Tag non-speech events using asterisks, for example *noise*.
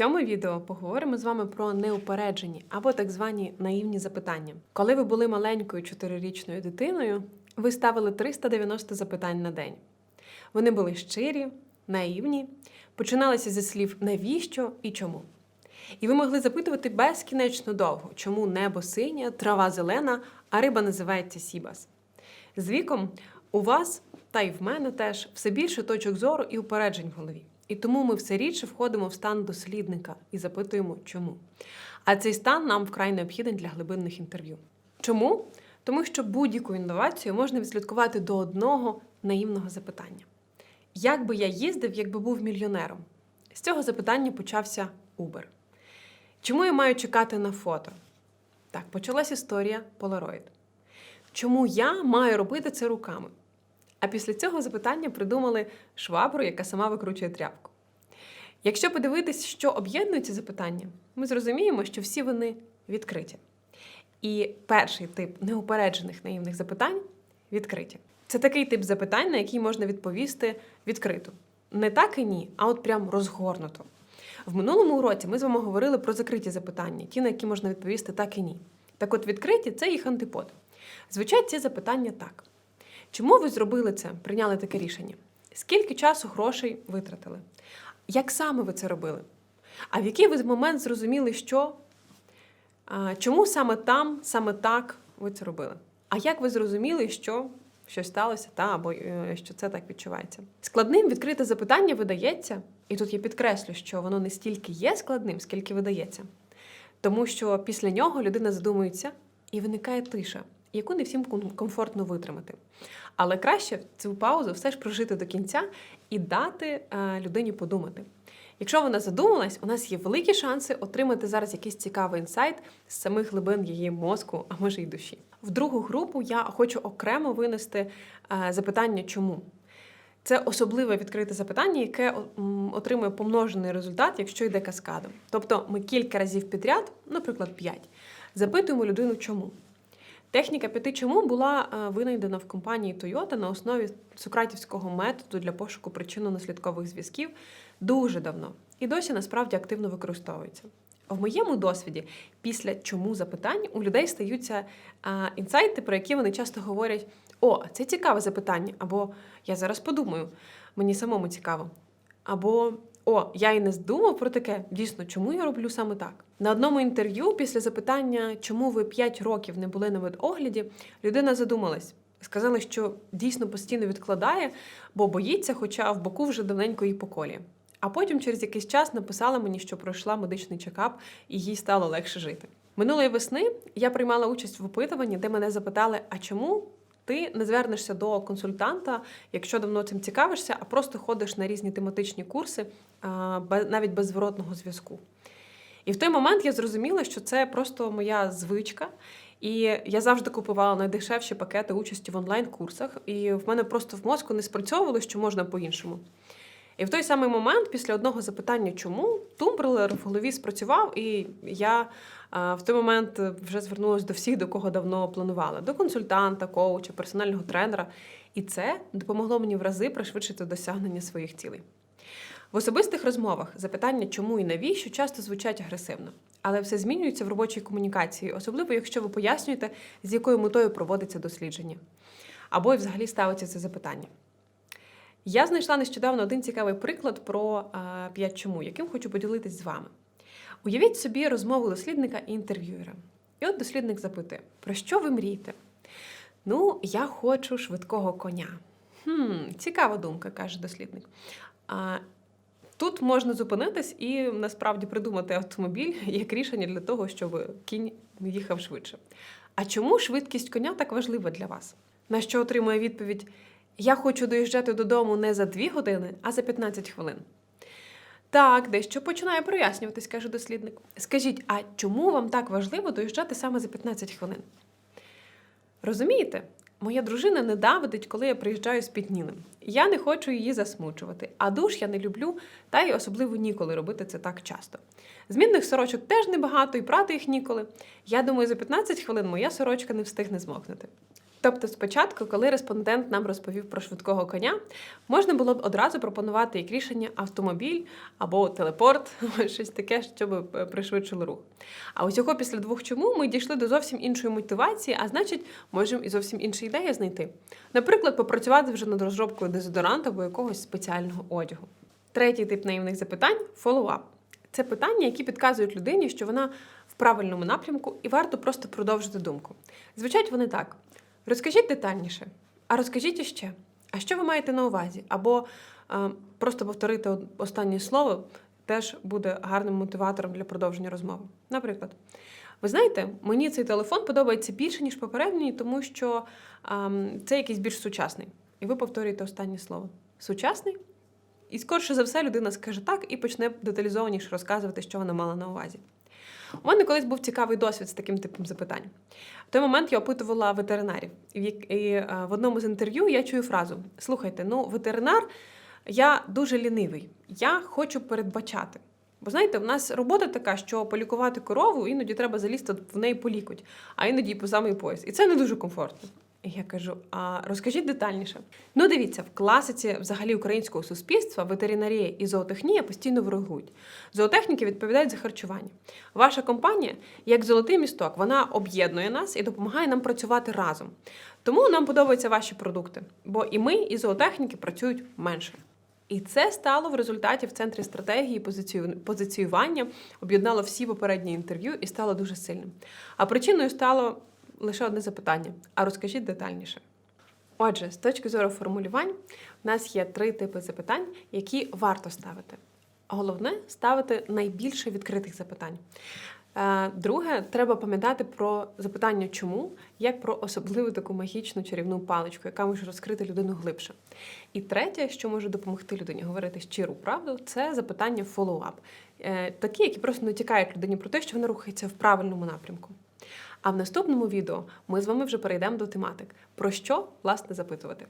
цьому відео поговоримо з вами про неупереджені або так звані наївні запитання. Коли ви були маленькою чотирирічною дитиною, ви ставили 390 запитань на день. Вони були щирі, наївні, починалися зі слів навіщо і чому. І ви могли запитувати безкінечно довго, чому небо синє, трава зелена, а риба називається Сібас. З віком у вас, та й в мене теж, все більше точок зору і упереджень в голові. І тому ми все рідше входимо в стан дослідника і запитуємо, чому. А цей стан нам вкрай необхідний для глибинних інтерв'ю. Чому? Тому що будь-яку інновацію можна відслідкувати до одного наївного запитання: як би я їздив, якби був мільйонером? З цього запитання почався Uber. Чому я маю чекати на фото? Так, почалась історія Polaroid. Чому я маю робити це руками? А після цього запитання придумали швабру, яка сама викручує тряпку. Якщо подивитись, що об'єднує ці запитання, ми зрозуміємо, що всі вони відкриті. І перший тип неупереджених наївних запитань відкриті. Це такий тип запитань, на який можна відповісти відкрито. Не так і ні, а от прям розгорнуто. В минулому уроці ми з вами говорили про закриті запитання, ті, на які можна відповісти так і ні. Так от відкриті це їх антипод. Звучать ці запитання так. Чому ви зробили це, прийняли таке рішення? Скільки часу грошей витратили? Як саме ви це робили? А в який ви момент зрозуміли, що чому саме там, саме так ви це робили? А як ви зрозуміли, що щось сталося, та або е, що це так відчувається? Складним відкрите запитання видається, і тут я підкреслю, що воно не стільки є складним, скільки видається. Тому що після нього людина задумується і виникає тиша, яку не всім комфортно витримати. Але краще цю паузу все ж прожити до кінця і дати е, людині подумати. Якщо вона задумалась, у нас є великі шанси отримати зараз якийсь цікавий інсайт з самих глибин її мозку, а може й душі. В другу групу я хочу окремо винести е, запитання, чому. Це особливе відкрите запитання, яке отримує помножений результат, якщо йде каскадом. Тобто ми кілька разів підряд, наприклад, п'ять, запитуємо людину, чому. Техніка п'яти чому була е, винайдена в компанії Toyota на основі сократівського методу для пошуку причинно-наслідкових зв'язків дуже давно і досі насправді активно використовується. В моєму досвіді, після чому запитань у людей стаються а, інсайти, про які вони часто говорять: О, це цікаве запитання, або я зараз подумаю, мені самому цікаво. Або О, я і не здумав про таке. Дійсно, чому я роблю саме так? На одному інтерв'ю, після запитання, чому ви 5 років не були на медогляді, людина задумалась. Сказала, що дійсно постійно відкладає, бо боїться, хоча в боку вже давненько її поколіє. А потім через якийсь час написала мені, що пройшла медичний чекап і їй стало легше жити. Минулої весни я приймала участь в опитуванні, де мене запитали: а чому ти не звернешся до консультанта, якщо давно цим цікавишся, а просто ходиш на різні тематичні курси, навіть без зворотного зв'язку. І в той момент я зрозуміла, що це просто моя звичка. І я завжди купувала найдешевші пакети участі в онлайн-курсах, і в мене просто в мозку не спрацьовувало, що можна по-іншому. І в той самий момент, після одного запитання, чому тумблер в голові спрацював, і я а, в той момент вже звернулася до всіх, до кого давно планувала: до консультанта, коуча, персонального тренера. І це допомогло мені в рази пришвидшити досягнення своїх цілей. В особистих розмовах запитання, чому і навіщо, часто звучать агресивно, але все змінюється в робочій комунікації, особливо якщо ви пояснюєте, з якою метою проводиться дослідження, або й взагалі ставиться це запитання. Я знайшла нещодавно один цікавий приклад про п'ять чому, яким хочу поділитись з вами. Уявіть собі розмову дослідника і інтерв'юера. І от дослідник запитує: про що ви мрієте? Ну, я хочу швидкого коня. Хм, цікава думка, каже дослідник. А, тут можна зупинитись і насправді придумати автомобіль як рішення для того, щоб кінь їхав швидше. А чому швидкість коня так важлива для вас? На що отримує відповідь: Я хочу доїжджати додому не за 2 години, а за 15 хвилин. Так, дещо починає прояснюватись, каже дослідник. Скажіть, а чому вам так важливо доїжджати саме за 15 хвилин? Розумієте, моя дружина ненавидить, коли я приїжджаю з спітнілим. Я не хочу її засмучувати, а душ я не люблю, та й особливо ніколи робити це так часто. Змінних сорочок теж небагато, і прати їх ніколи. Я думаю, за 15 хвилин моя сорочка не встигне змокнути. Тобто, спочатку, коли респондент нам розповів про швидкого коня, можна було б одразу пропонувати як рішення автомобіль або телепорт, *laughs* щось таке, щоб е, пришвидшило рух. А усього після двох чому ми дійшли до зовсім іншої мотивації, а значить, можемо і зовсім інші ідеї знайти. Наприклад, попрацювати вже над розробкою дезодоранту або якогось спеціального одягу. Третій тип наївних запитань фоллоуап. Це питання, які підказують людині, що вона в правильному напрямку і варто просто продовжити думку. Звучать вони так: розкажіть детальніше, а розкажіть іще. А що ви маєте на увазі? Або е, просто повторити останнє слово теж буде гарним мотиватором для продовження розмови. Наприклад, ви знаєте, мені цей телефон подобається більше, ніж попередній, тому що ем, це якийсь більш сучасний. І ви повторюєте останнє слово. Сучасний? І скорше за все людина скаже так і почне деталізованіше розказувати, що вона мала на увазі. У мене колись був цікавий досвід з таким типом запитань. В той момент я опитувала ветеринарів, і е, в одному з інтерв'ю я чую фразу: Слухайте, ну, ветеринар, я дуже лінивий, я хочу передбачати. Бо знаєте, в нас робота така, що полікувати корову іноді треба залізти в неї по лікоть, а іноді по самий пояс. І це не дуже комфортно. Я кажу: а розкажіть детальніше. Ну, дивіться, в класиці взагалі українського суспільства ветеринарія і зоотехнія постійно ворогують. Зоотехніки відповідають за харчування. Ваша компанія, як золотий місток, вона об'єднує нас і допомагає нам працювати разом. Тому нам подобаються ваші продукти, бо і ми, і зоотехніки працюють менше. І це стало в результаті в центрі стратегії позиціювання, об'єднало всі попередні інтерв'ю і стало дуже сильним. А причиною стало лише одне запитання: а розкажіть детальніше. Отже, з точки зору формулювань, у нас є три типи запитань, які варто ставити. Головне ставити найбільше відкритих запитань. Е, Друге, треба пам'ятати про запитання чому, як про особливу таку магічну чарівну паличку, яка може розкрити людину глибше. І третє, що може допомогти людині говорити щиру правду, це запитання follow-up. Е, Такі, які просто натякають людині про те, що вона рухається в правильному напрямку. А в наступному відео ми з вами вже перейдемо до тематик, про що власне запитувати.